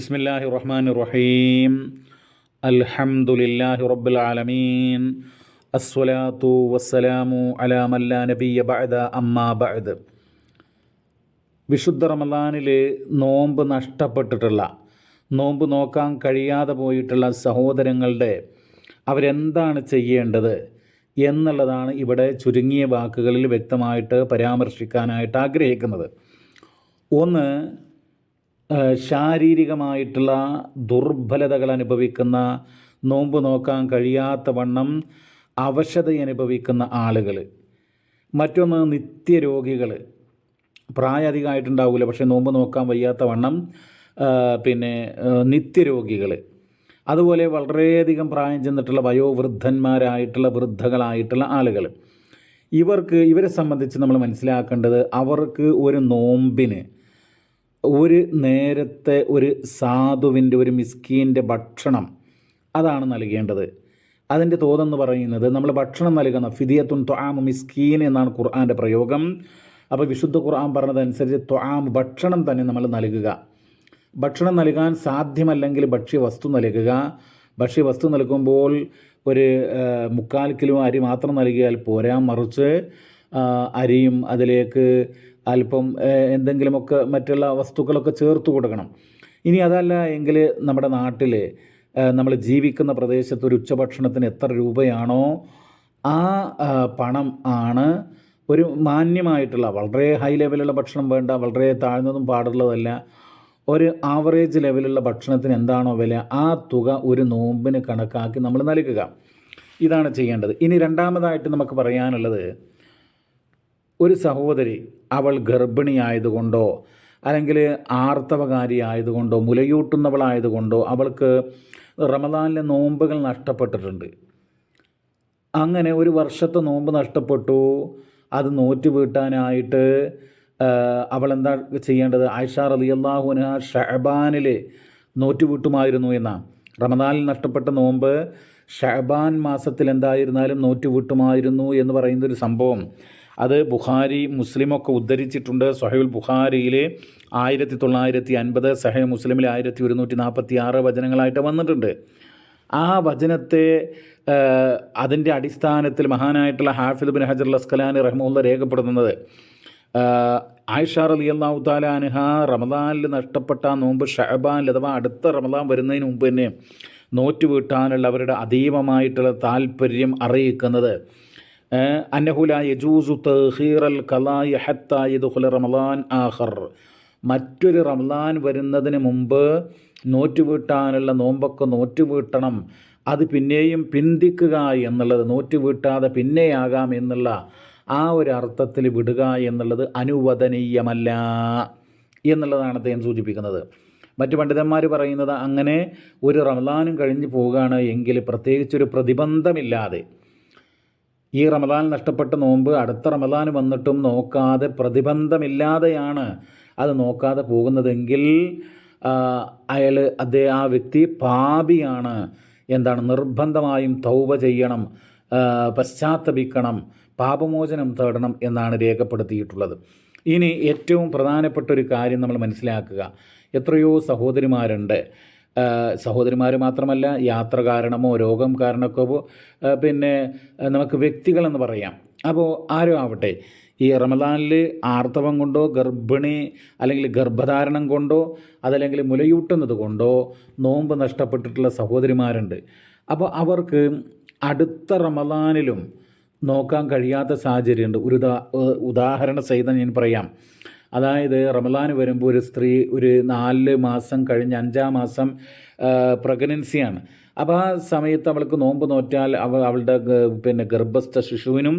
ബിസ്മില്ലാഹി റഹ്മാൻ റഹീം അൽഹംദുലില്ലാഹി റബ്ബിൽ ആലമീൻ. അസ്വലാത്തു വസ്സലാമു അലാ മല്ലാ നബിയ ബഅദ അമ്മാ ബഅദ്. വിശുദ്ധ റമദാനിൽ നോമ്പ് നഷ്ടപ്പെട്ടിട്ടുള്ള നോമ്പ് നോക്കാൻ കഴിയാതെ പോയിട്ടുള്ള സഹോദരങ്ങളുടെ അവരെന്താണ് ചെയ്യേണ്ടത് എന്നുള്ളതാണ് ഇവിടെ ചുരുങ്ങിയ വാക്കുകളിൽ വ്യക്തമായിട്ട് പരാമർശിക്കാനായിട്ട് ആഗ്രഹിക്കുന്നത്. ഒന്ന് ശാരീരികമായിട്ടുള്ള ദുർബലതകൾ അനുഭവിക്കുന്ന നോമ്പ് നോക്കാൻ കഴിയാത്ത വണ്ണം അവശത അനുഭവിക്കുന്ന ആളുകൾ. മറ്റൊന്ന് നിത്യരോഗികൾ. പ്രായം അധികമായിട്ടുണ്ടാവില്ല പക്ഷേ നോമ്പ് നോക്കാൻ വയ്യാത്ത വണ്ണം പിന്നെ നിത്യരോഗികൾ. അതുപോലെ വളരെയധികം പ്രായം ചെന്നിട്ടുള്ള വയോവൃദ്ധന്മാരായിട്ടുള്ള വൃദ്ധകളായിട്ടുള്ള ആളുകൾ. ഇവർക്ക് ഇവരെ സംബന്ധിച്ച് നമ്മൾ മനസ്സിലാക്കേണ്ടത് അവർക്ക് ഒരു നോമ്പിന് ഒരു നേരത്തെ ഒരു സാധുവിന്റെ ഒരു മിസ്കീന്റെ ഭക്ഷണം അതാണ് നൽകേണ്ടത്. അതിന്റെ തോതെന്ന് പറയുന്നത് നമ്മൾ ഭക്ഷണം നൽകുന്ന ഫിദിയത്തുൻ ത്വാമു മിസ്കീൻ എന്നാണ് ഖുർആാന്റെ പ്രയോഗം. അപ്പോൾ വിശുദ്ധ ഖുർആൻ പറഞ്ഞതനുസരിച്ച് ത്വാം ഭക്ഷണം തന്നെ നമ്മൾ നൽകുക. ഭക്ഷണം നൽകാൻ സാധ്യമല്ലെങ്കിൽ ഭക്ഷ്യവസ്തു നൽകുക. ഭക്ഷ്യവസ്തു നൽകുമ്പോൾ ഒരു മുക്കാൽ കിലോ അരി മാത്രം നൽകിയാൽ പോരാ മറിച്ച് അരിയും അതിലേക്ക് അല്പം എന്തെങ്കിലുമൊക്കെ മറ്റുള്ള വസ്തുക്കളൊക്കെ ചേർത്ത് കൊടുക്കണം. ഇനി അതല്ല എങ്കിൽ നമ്മുടെ നാട്ടിൽ നമ്മൾ ജീവിക്കുന്ന പ്രദേശത്ത് ഒരു ഉച്ചഭക്ഷണത്തിന് എത്ര രൂപയാണോ ആ, പണം ആണ് ഒരു മാന്യമായിട്ടുള്ള വളരെ ഹൈ ലെവലുള്ള ഭക്ഷണം വേണ്ട വളരെ താഴ്ന്നതും പാടുള്ളതല്ല ഒരു ആവറേജ് ലെവലുള്ള ഭക്ഷണത്തിന് എന്താണോ വില ആ തുക ഒരു നോമ്പിന് കണക്കാക്കി നമ്മൾ നൽകുക. ഇതാണ് ചെയ്യേണ്ടത്. ഇനി രണ്ടാമതായിട്ട് നമുക്ക് പറയാനുള്ളത് ഒരു സഹോദരി അവൾ ഗർഭിണിയായതുകൊണ്ടോ അല്ലെങ്കിൽ ആർത്തവകാരി ആയതുകൊണ്ടോ മുലയൂട്ടുന്നവളായതുകൊണ്ടോ അവൾക്ക് റമദാനിലെ നോമ്പുകൾ നഷ്ടപ്പെട്ടിട്ടുണ്ട്. അങ്ങനെ ഒരു വർഷത്തെ നോമ്പ് നഷ്ടപ്പെട്ടു. അത് നോറ്റ് വീട്ടാനായിട്ട് അവൾ എന്താ ചെയ്യേണ്ടത്? ആയിഷ അള്ളാഹുന ഷഹബാനിൽ നോറ്റ് വീട്ടുമായിരുന്നു എന്നാണ് റമദാനിൽ നഷ്ടപ്പെട്ട നോമ്പ് ഷഹബാൻ മാസത്തിൽ എന്തായിരുന്നാലും നോറ്റ് വീട്ടുമായിരുന്നു എന്ന് പറയുന്നൊരു സംഭവം. അത് ബുഖാരി മുസ്ലിമൊക്കെ ഉദ്ധരിച്ചിട്ടുണ്ട്. സൊഹൈൽ ബുഹാരിയിലെ ആയിരത്തി തൊള്ളായിരത്തി അൻപത് സഹേ മുസ്ലിമിലെ ആയിരത്തി ഒരുന്നൂറ്റി നാൽപ്പത്തി ആറ് വചനങ്ങളായിട്ട് വന്നിട്ടുണ്ട്. ആ വചനത്തെ അതിന്റെ അടിസ്ഥാനത്തിൽ മഹാനായിട്ടുള്ള ഹാഫിദ് ബിൻ ഹജർ അസ്കലാനി റഹ്മുല്ല രേഖപ്പെടുത്തുന്നത് ആയിഷ അലി അള്ളാഹു താല അൻഹ റമദാനിൽ നഷ്ടപ്പെട്ട നോമ്പ് ഷഹബാനിൽ അഥവാ അടുത്ത റമദാൻ വരുന്നതിന് മുമ്പ് തന്നെ നോറ്റ് വീട്ടാനുള്ള അവരുടെ അതീവമായിട്ടുള്ള താല്പര്യം അറിയിക്കുന്നത് യജൂസു മറ്റൊരു റംലാൻ വരുന്നതിന് മുമ്പ് നോറ്റുവീട്ടാനുള്ള നോമ്പൊക്കെ നോറ്റുവീട്ടണം. അത് പിന്നെയും പിന്തിക്കുക എന്നുള്ളത് നോറ്റുവീട്ടാതെ പിന്നെയാകാം എന്നുള്ള ആ ഒരു അർത്ഥത്തിൽ വിടുക എന്നുള്ളത് അനുവദനീയമല്ല എന്നുള്ളതാണ് അദ്ദേഹം സൂചിപ്പിക്കുന്നത്. മറ്റു പണ്ഡിതന്മാർ പറയുന്നത് അങ്ങനെ ഒരു റംലാനും കഴിഞ്ഞ് പോവുകയാണ് എങ്കിൽ പ്രത്യേകിച്ചൊരു പ്രതിബന്ധമില്ലാതെ ഈ റമദാൻ നഷ്ടപ്പെട്ട നോമ്പ് അടുത്ത റമദാൻ വന്നിട്ടും നോക്കാതെ പ്രതിബന്ധമില്ലാതെയാണ് അത് നോക്കാതെ പോകുന്നതെങ്കിൽ അയാൾ അതേ ആ വ്യക്തി പാപിയാണ്. എന്താണ്? നിർബന്ധമായും തൗവ ചെയ്യണം പശ്ചാത്തപിക്കണം പാപമോചനം തേടണം എന്നാണ് രേഖപ്പെടുത്തിയിട്ടുള്ളത്. ഇനി ഏറ്റവും പ്രധാനപ്പെട്ട ഒരു കാര്യം നമ്മൾ മനസ്സിലാക്കുക. എത്രയോ സഹോദരിമാരുണ്ട്. സഹോദരിമാർ മാത്രമല്ല യാത്ര കാരണമോ രോഗം കാരണമൊക്കെ പിന്നെ നമുക്ക് വ്യക്തികളെന്ന് പറയാം. അപ്പോൾ ആരും ആവട്ടെ ഈ റമദാനിൽ ആർത്തവം കൊണ്ടോ ഗർഭിണി അല്ലെങ്കിൽ ഗർഭധാരണം കൊണ്ടോ അതല്ലെങ്കിൽ മുലയൂട്ടുന്നത് കൊണ്ടോ നോമ്പ് നഷ്ടപ്പെട്ടിട്ടുള്ള സഹോദരിമാരുണ്ട്. അപ്പോൾ അവർക്ക് അടുത്ത റമദാനിലും നോക്കാൻ കഴിയാത്ത സാഹചര്യമുണ്ട്. ഒരു ഉദാ ഉദാഹരണ സഹിതം ഞാൻ പറയാം. അതായത് റമലാൻ വരുമ്പോൾ ഒരു സ്ത്രീ ഒരു നാല് മാസം കഴിഞ്ഞ് അഞ്ചാം മാസം പ്രഗ്നൻസിയാണ്. അപ്പോൾ ആ സമയത്ത് അവൾക്ക് നോമ്പ് നോറ്റാൽ അവ അവളുടെ പിന്നെ ഗർഭസ്ഥ ശിശുവിനും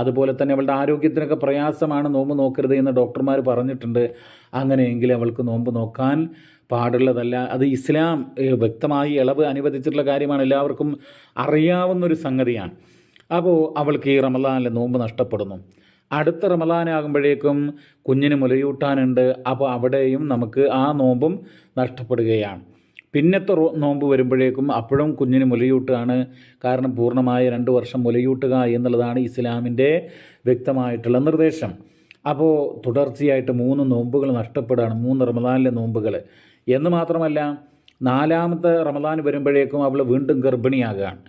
അതുപോലെ തന്നെ അവളുടെ ആരോഗ്യത്തിനൊക്കെ പ്രയാസമാണ് നോമ്പ് നോക്കരുത് എന്ന് ഡോക്ടർമാർ പറഞ്ഞിട്ടുണ്ട്. അങ്ങനെയെങ്കിൽ അവൾക്ക് നോമ്പ് നോക്കാൻ പാടുള്ളതല്ല. അത് ഇസ്ലാം വ്യക്തമായി ഇളവ് അനുവദിച്ചിട്ടുള്ള കാര്യമാണ്. എല്ലാവർക്കും അറിയാവുന്നൊരു സംഗതിയാണ്. അപ്പോൾ അവൾക്ക് ഈ റമദാനിലെ നോമ്പ് നഷ്ടപ്പെടുന്നു. അടുത്ത റമദാനാകുമ്പോഴേക്കും കുഞ്ഞിന് മുലയൂട്ടാനുണ്ട്. അപ്പോൾ അവിടെയും നമുക്ക് ആ നോമ്പും നഷ്ടപ്പെടുകയാണ്. പിന്നത്തെ നോമ്പ് വരുമ്പോഴേക്കും അപ്പോഴും കുഞ്ഞിന് മുലയൂട്ടുകയാണ് കാരണം പൂർണമായ രണ്ട് വർഷം മുലയൂട്ടുക എന്നുള്ളതാണ് ഇസ്ലാമിന്റെ വ്യക്തമായിട്ടുള്ള നിർദ്ദേശം. അപ്പോൾ തുടർച്ചയായിട്ട് മൂന്ന് നോമ്പുകൾ നഷ്ടപ്പെടുകയാണ്. മൂന്ന് റമദാനിലെ നോമ്പുകൾ. എന്ന് മാത്രമല്ല നാലാമത്തെ റമദാൻ വരുമ്പോഴേക്കും അവൾ വീണ്ടും ഗർഭിണിയാകുകയാണ്.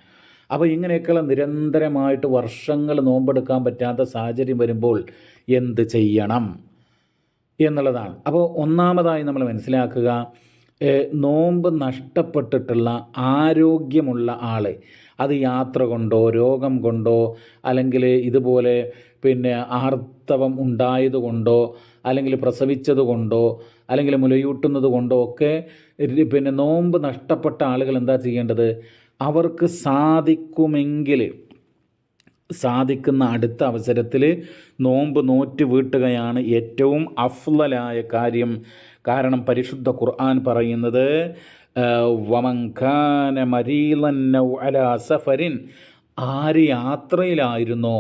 അപ്പോൾ ഇങ്ങനെയൊക്കെയുള്ള നിരന്തരമായിട്ട് വർഷങ്ങൾ നോമ്പെടുക്കാൻ പറ്റാത്ത സാഹചര്യം വരുമ്പോൾ എന്ത് ചെയ്യണം എന്നുള്ളതാണ്. അപ്പോൾ ഒന്നാമതായി നമ്മൾ മനസ്സിലാക്കുക നോമ്പ് നഷ്ടപ്പെട്ടിട്ടുള്ള ആരോഗ്യമുള്ള ആൾ അത് യാത്ര കൊണ്ടോ രോഗം കൊണ്ടോ അല്ലെങ്കിൽ ഇതുപോലെ പിന്നെ ആർത്തവം ഉണ്ടായതുകൊണ്ടോ അല്ലെങ്കിൽ പ്രസവിച്ചത് കൊണ്ടോ അല്ലെങ്കിൽ മുലയൂട്ടുന്നത് കൊണ്ടോ ഒക്കെ പിന്നെ നോമ്പ് നഷ്ടപ്പെട്ട ആളുകൾ എന്താ ചെയ്യേണ്ടത്? അവർക്ക് സാധിക്കുമെങ്കിൽ സാധിക്കുന്ന അടുത്ത അവസരത്തിൽ നോമ്പ് നോറ്റ് വീട്ടുകയാണ് ഏറ്റവും അഫ്ലലായ കാര്യം. കാരണം പരിശുദ്ധ ഖുർആൻ പറയുന്നത് വമങ്കാന മരീലൻ അല സഫരിൻ. ആര് യാത്രയിലായിരുന്നോ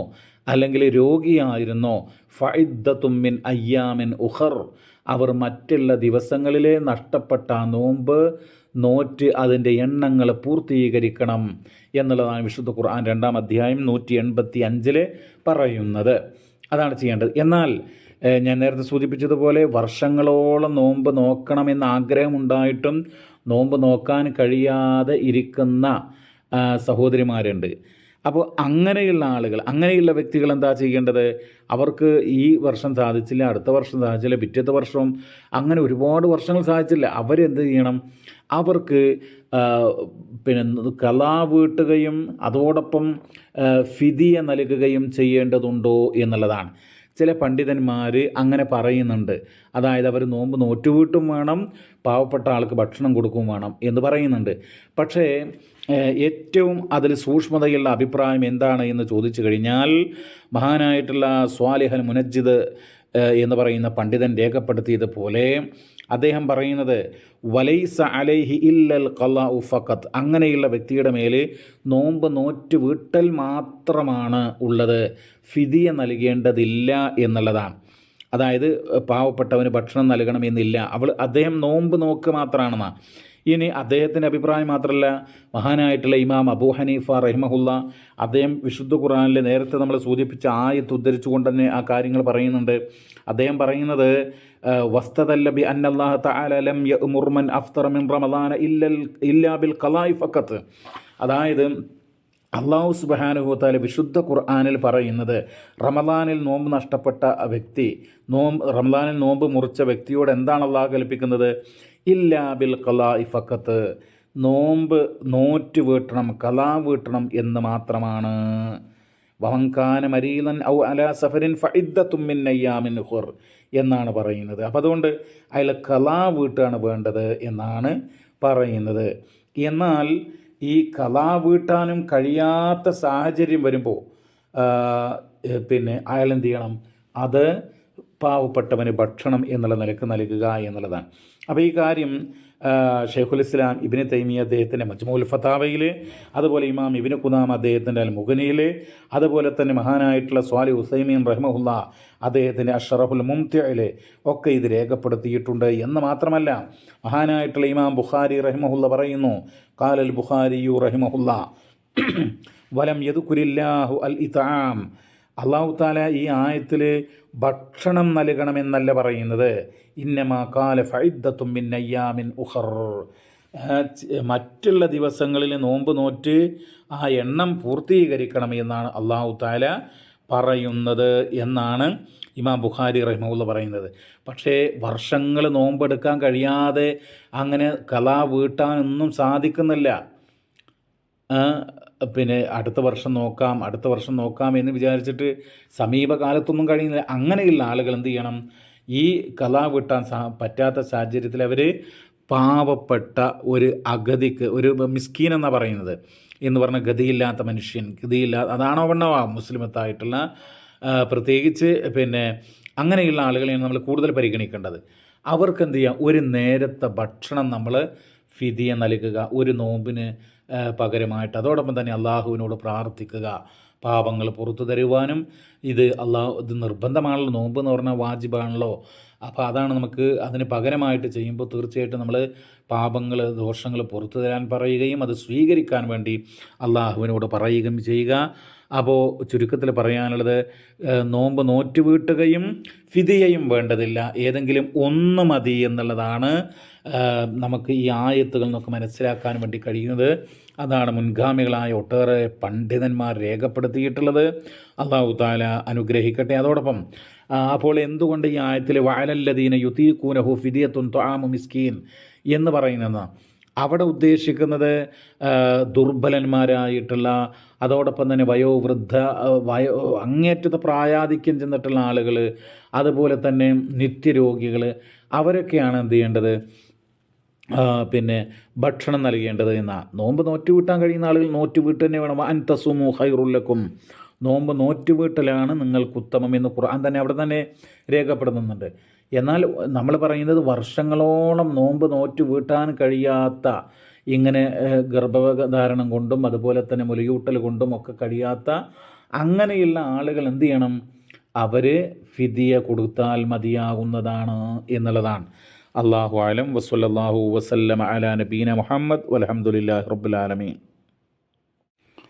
അല്ലെങ്കിൽ രോഗിയായിരുന്നോ ഫൈദ്ദത്തുമ്മിൻ അയ്യാമിൻ ഉഹർ അവർ മറ്റുള്ള ദിവസങ്ങളിലെ നഷ്ടപ്പെട്ട നോമ്പ് നോറ്റ് അതിന്റെ എണ്ണങ്ങൾ പൂർത്തീകരിക്കണം എന്നുള്ളതാണ് വിശുദ്ധ ഖുർആൻ രണ്ടാം അധ്യായം നൂറ്റി എൺപത്തി അഞ്ചിൽ പറയുന്നത്. അതാണ് ചെയ്യേണ്ടത്. എന്നാൽ ഞാൻ നേരത്തെ സൂചിപ്പിച്ചതുപോലെ വർഷങ്ങളോളം നോമ്പ് നോക്കണമെന്ന് ആഗ്രഹമുണ്ടായിട്ടും നോമ്പ് നോക്കാൻ കഴിയാതെ ഇരിക്കുന്ന സഹോദരിമാരുണ്ട്. അപ്പോൾ അങ്ങനെയുള്ള ആളുകൾ അങ്ങനെയുള്ള വ്യക്തികൾ എന്താ ചെയ്യേണ്ടത്? അവർക്ക് ഈ വർഷം സാധിച്ചില്ല അടുത്ത വർഷം സാധിച്ചില്ല പിറ്റത്തെ വർഷവും അങ്ങനെ ഒരുപാട് വർഷങ്ങൾ സാധിച്ചില്ല. അവരെന്ത് ചെയ്യണം? അവർക്ക് പിന്നെ കലാ വീട്ടുകയും അതോടൊപ്പം ഫിതിയെ നൽകുകയും ചെയ്യേണ്ടതുണ്ടോ എന്നുള്ളതാണ്. ചില പണ്ഡിതന്മാർ അങ്ങനെ പറയുന്നുണ്ട്. അതായത് അവർ നോമ്പ് നോറ്റുവീട്ടും വേണം പാവപ്പെട്ട ആൾക്ക് ഭക്ഷണം കൊടുക്കും വേണം എന്ന് പറയുന്നുണ്ട്. പക്ഷേ ഏറ്റവും അതിൽ സൂക്ഷ്മതയുള്ള അഭിപ്രായം എന്താണ് എന്ന് ചോദിച്ചു കഴിഞ്ഞാൽ മഹാനായിട്ടുള്ള സ്വാലിഹൽ മുനജ്ജിദ് ഏഹ്, എന്ന് പറയുന്ന പണ്ഡിതൻ രേഖപ്പെടുത്തിയതുപോലെ അദ്ദേഹം പറയുന്നത് വലൈസ അലൈഹി ഇല്ലൽ കല ഉഫക്കത്ത് അങ്ങനെയുള്ള വ്യക്തിയുടെ മേൽ നോമ്പ് നോറ്റ് വീട്ടൽ മാത്രമാണ് ഉള്ളത്. ഫിതിയ നൽകേണ്ടതില്ല എന്നുള്ളതാണ്. അതായത് പാവപ്പെട്ടവന് ഭക്ഷണം നൽകണമെന്നില്ല. അവൾ അദ്ദേഹം നോമ്പ് നോക്ക് മാത്രമാണെന്നാ. ഇനി അദ്ദേഹത്തിന്റെ അഭിപ്രായം മാത്രമല്ല മഹാനായിട്ടുള്ള ഇമാം അബൂ ഹനീഫ റഹിമഹുല്ല അദ്ദേഹം വിശുദ്ധ ഖുറാനിൽ നേരത്തെ നമ്മൾ സൂചിപ്പിച്ച ആയത്ത് ഉദ്ധരിച്ചുകൊണ്ട് തന്നെ ആ കാര്യങ്ങൾ പറയുന്നുണ്ട്. അദ്ദേഹം പറയുന്നത് വസ്തതല്ലബി അന്നല്ലാഹ തആല ലം യഅ്മുർ മൻ റമദാന ഇല്ലൽ ഇല്ലാ ബിൽ ഖലാഇ ഫഖത്ത്. അതായത് അള്ളാഹു സുബാനുഭവത്താൽ വിശുദ്ധ ഖുർആാനിൽ പറയുന്നത് റമദാനിൽ നോമ്പ് നഷ്ടപ്പെട്ട വ്യക്തി നോമ്പ് റമദാനിൽ നോമ്പ് മുറിച്ച വ്യക്തിയോട് എന്താണ് അള്ളാഹ് കൽപ്പിക്കുന്നത്? ഇല്ലാ ബിൽ കലാ ഇഫക്കത്ത് നോമ്പ് നോറ്റ് വീട്ടണം കലാ വീട്ടണം എന്ന് മാത്രമാണ്. വഹങ്കാന മരീലൻ ഔ അല സഫരിൻ ഫഇദ്ദത്തുമ്മിൻ അയ്യാമിൻ ഹുർ എന്നാണ് പറയുന്നത്. അപ്പോൾ അതുകൊണ്ട് അയാൾ കലാ വീട്ടാണ് വേണ്ടത് എന്നാണ് പറയുന്നത്. എന്നാൽ ഈ കലാ വീട്ടാനും കഴിയാത്ത സാഹചര്യം വരുമ്പോൾ പിന്നെ അയാൾ എന്ത് ചെയ്യണം? അത് പാവപ്പെട്ടവന് ഭക്ഷണം എന്നുള്ള നിലയ്ക്ക് നൽകുക എന്നുള്ളതാണ്. അപ്പോൾ ഈ കാര്യം ഷെയ്ഖുൽ ഇസ്ലാം ഇബിന് തൈമി അദ്ദേഹത്തിന്റെ മജ്മൂൽ ഫതാവയിൽ അതുപോലെ ഇമാം ഇബിന് കുനാം അദ്ദേഹത്തിന്റെ അൽ മുഗനിയിൽ അതുപോലെ തന്നെ മഹാനായിട്ടുള്ള സ്വാലി ഹുസൈമീൻ റഹ്മുല്ല അദ്ദേഹത്തിന്റെ അഷറഫുൽ മുംത്യയിൽ ഒക്കെ ഇത് രേഖപ്പെടുത്തിയിട്ടുണ്ട് എന്ന് മാത്രമല്ല മഹാനായിട്ടുള്ള ഇമാം ബുഖാരി റഹ്മുല്ല പറയുന്നു കാലൽ ബുഖാരിയു റഹിമഹുല്ല വലം യദുക്കുരില്ലാഹു അൽ ഇതാം അള്ളാഹു താല ഈ ആയത്തിൽ ഭക്ഷണം നൽകണമെന്നല്ല പറയുന്നത്. ഇന്നമാ കാല ഫൈദ്ദത്തും മിൻ അയ്യാമിൻ ഉഹർ മറ്റുള്ള ദിവസങ്ങളിൽ നോമ്പ് നോറ്റ് ആ എണ്ണം പൂർത്തീകരിക്കണം എന്നാണ് അള്ളാഹു താല പറയുന്നത് എന്നാണ് ഇമാം ബുഖാരി റഹ്മുള്ള പറയുന്നത്. പക്ഷേ വർഷങ്ങൾ നോമ്പെടുക്കാൻ കഴിയാതെ അങ്ങനെ കലാ വീട്ടാനൊന്നും സാധിക്കുന്നില്ല. പിന്നെ അടുത്ത വർഷം നോക്കാം അടുത്ത വർഷം നോക്കാം എന്ന് വിചാരിച്ചിട്ട് സമീപകാലത്തൊന്നും കഴിയുന്നില്ല. അങ്ങനെയുള്ള ആളുകൾ എന്ത് ചെയ്യണം? ഈ കല വിട്ടാൻ പറ്റാത്ത സാഹചര്യത്തിൽ അവർ പാവപ്പെട്ട ഒരു അഗതിക്ക് ഒരു മിസ്കീൻ എന്നാണ് പറയുന്നത് എന്ന് പറഞ്ഞ ഗതിയില്ലാത്ത മനുഷ്യൻ ഗതിയില്ലാ അതാണോ വണ്ണവാ? മുസ്ലിമത്തായിട്ടുള്ള പ്രത്യേകിച്ച് പിന്നെ അങ്ങനെയുള്ള ആളുകളെയാണ് നമ്മൾ കൂടുതൽ പരിഗണിക്കേണ്ടത്. അവർക്ക് എന്ത് ചെയ്യാം? ഒരു നേരത്തെ ഭക്ഷണം നമ്മൾ ഫിതിയെ നൽകുക ഒരു നോമ്പിന് പകരമായിട്ട്. അതോടൊപ്പം തന്നെ അള്ളാഹുവിനോട് പ്രാർത്ഥിക്കുക. പാപങ്ങൾ പുറത്തു തരുവാനും ഇത് അള്ളാഹു ഇത് നിർബന്ധമാണല്ലോ. നോമ്പ് എന്ന് പറഞ്ഞാൽ വാജിബാണല്ലോ. അപ്പോൾ അതാണ് നമുക്ക് അതിന് പകരമായിട്ട് ചെയ്യുമ്പോൾ തീർച്ചയായിട്ടും നമ്മൾ പാപങ്ങൾ ദോഷങ്ങൾ പുറത്തു തരാൻ പറയുകയും അത് സ്വീകരിക്കാൻ വേണ്ടി അള്ളാഹുവിനോട് പറയുകയും ചെയ്യുക. അപ്പോൾ ചുരുക്കത്തിൽ പറയാനുള്ളത് നോമ്പ് നോറ്റുവീട്ടുകയും ഫിതിയയും വേണ്ടതില്ല. ഏതെങ്കിലും ഒന്ന് മതി എന്നുള്ളതാണ് നമുക്ക് ഈ ആയത്തുകൾ നമുക്ക് മനസ്സിലാക്കാൻ വേണ്ടി കഴിയുന്നത്. അതാണ് മുൻഗാമികളായ ഒട്ടേറെ പണ്ഡിതന്മാർ രേഖപ്പെടുത്തിയിട്ടുള്ളത്. അള്ളാഹു താല അനുഗ്രഹിക്കട്ടെ. അതോടൊപ്പം അപ്പോൾ എന്തുകൊണ്ട് ഈ ആയത്തിൽ വയലല്ലദീന കൂനഹു ഫിദിയത്തുൻ ത്വാമു മിസ്കീൻ എന്ന് പറയുന്നത്? അവിടെ ഉദ്ദേശിക്കുന്നത് ദുർബലന്മാരായിട്ടുള്ള അതോടൊപ്പം തന്നെ വയോവൃദ്ധ വയോ അങ്ങേറ്റത്തെ പ്രായാധിക്യം ചെന്നിട്ടുള്ള ആളുകൾ അതുപോലെ തന്നെ നിത്യരോഗികൾ അവരൊക്കെയാണ് എന്ത് ചെയ്യേണ്ടത്? പിന്നെ ഭക്ഷണം നൽകേണ്ടത് എന്ന. നോമ്പ് നോറ്റ് വീട്ടാൻ കഴിയുന്ന ആളുകൾ നോറ്റ് വീട്ട് തന്നെ വേണം. അൻ തസുമു ഹൈറുല്ലക്കും നോമ്പ് നോറ്റ് വീട്ടലാണ് നിങ്ങൾക്ക് ഉത്തമം എന്ന് ഖുർആൻ തന്നെ അവിടെ തന്നെ രേഖപ്പെടുത്തുന്നുണ്ട്. എന്നാൽ നമ്മൾ പറയുന്നത് വർഷങ്ങളോളം നോമ്പ് നോറ്റു വീട്ടാൻ കഴിയാത്ത ഇങ്ങനെ ഗർഭധാരണം കൊണ്ടും അതുപോലെ തന്നെ മുലയൂട്ടൽ കൊണ്ടും ഒക്കെ കഴിയാത്ത അങ്ങനെയുള്ള ആളുകൾ എന്തു ചെയ്യണം? അവർ ഫിദിയ കൊടുത്താൽ മതിയാകുന്നതാണ് എന്നുള്ളതാണ്. അള്ളാഹു ആലം വസ്വല്ലാഹു വസല്ലം അല നബീന മുഹമ്മദ്. വലഹമുല്ലാ റബ്ബുലാലമീൻ